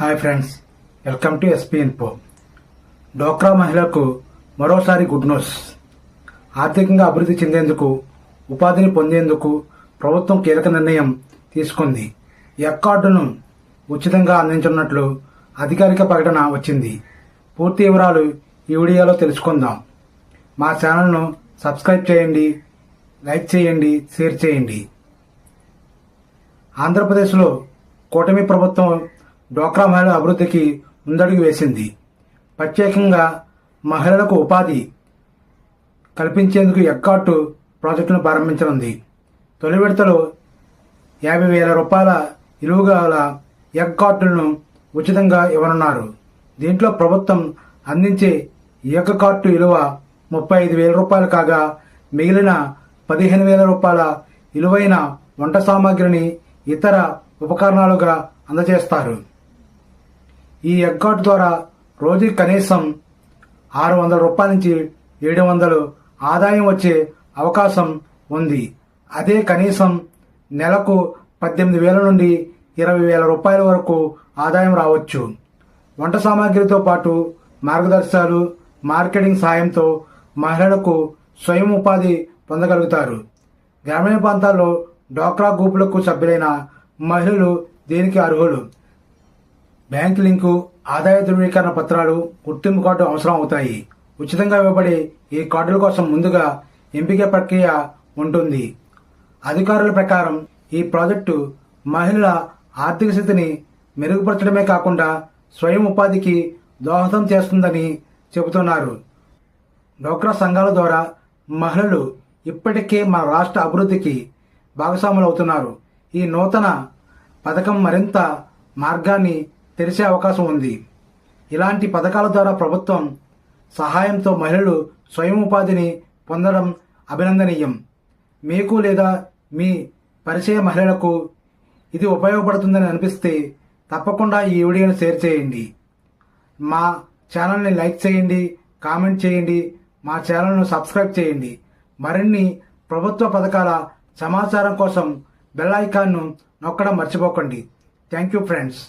Hi friends welcome to SP info. Dokra మహిళలకు మరోసారి good news. ఆర్థికంగా అభివృద్ధి చెందేందుకు ఉపాధిని పొందేందుకు ప్రభుత్వం కీలక నిర్ణయం తీసుకుంది. ఎక్ కార్డును ఉచితంగా అందించనున్నట్లు అధికారిక ప్రకటన వచ్చింది. పూర్తి వివరాలు ఈ వీడియోలో తెలుసుకుందాం. మా ఛానల్ను సబ్స్క్రైబ్ చేయండి లైక్ చేయండి షేర్ చేయండి. ఆంధ్రప్రదేశ్లో కూటమి ప్రభుత్వం డోక్రా మహిళల అభివృద్ధికి ముందడుగు వేసింది. ప్రత్యేకంగా మహిళలకు ఉపాధి కల్పించేందుకు ఎక్కాటు ప్రాజెక్టును ప్రారంభించనుంది. తొలి విడతలో యాభై వేల రూపాయల ఇలువగల ఎగ్ కార్డులను ఉచితంగా ఇవ్వనున్నారు. దీంట్లో ప్రభుత్వం అందించే ఎగ్ కార్డు విలువ ముప్పై ఐదు వేల రూపాయలు కాగా మిగిలిన పదిహేను వేల రూపాయల విలువైన వంట సామాగ్రిని ఇతర ఉపకరణాలుగా అందజేస్తారు. ఈ ఎగ్గాట్ ద్వారా రోజుకి కనీసం ఆరు వందల రూపాయల నుంచి ఏడు వందలు ఆదాయం వచ్చే అవకాశం ఉంది. అదే కనీసం నెలకు పద్దెనిమిది వేల నుండి ఇరవై వేల రూపాయల వరకు ఆదాయం రావచ్చు. వంట సామాగ్రితో పాటు మార్గదర్శకాలు మార్కెటింగ్ సాయంతో మహిళలకు స్వయం ఉపాధి పొందగలుగుతారు. గ్రామీణ ప్రాంతాల్లో డ్వాక్రా గ్రూపులకు సభ్యులైన మహిళలు దీనికి అర్హులు. బ్యాంక్ లింకు ఆదాయ ధృవీకరణ పత్రాలు గుర్తింపు కార్డు అవసరం అవుతాయి. ఉచితంగా ఇవ్వబడే ఈ కార్డుల కోసం ముందుగా ఎంపిక ప్రక్రియ ఉంటుంది. అధికారుల ప్రకారం ఈ ప్రాజెక్టు మహిళల ఆర్థిక స్థితిని మెరుగుపరచడమే కాకుండా స్వయం ఉపాధికి దోహదం చేస్తుందని చెబుతున్నారు. డోక్రా సంఘాల ద్వారా మహిళలు ఇప్పటికే మన రాష్ట్ర అభివృద్ధికి భాగస్వాములు అవుతున్నారు ఈ నూతన పథకం మరింత మార్గాన్ని తెరిచే అవకాశం ఉంది. ఇలాంటి పథకాల ద్వారా ప్రభుత్వం సహాయంతో మహిళలు స్వయం ఉపాధిని పొందడం అభినందనీయం. మీకు లేదా మీ పరిచయ మహిళలకు ఇది ఉపయోగపడుతుందని అనిపిస్తే తప్పకుండా ఈ వీడియోను షేర్ చేయండి. మా ఛానల్ని లైక్ చేయండి కామెంట్ చేయండి మా ఛానల్ను సబ్స్క్రైబ్ చేయండి. మరిన్ని ప్రభుత్వ పథకాల సమాచారం కోసం బెల్ ఐకాన్ను నొక్కడం మర్చిపోకండి. Thank you friends.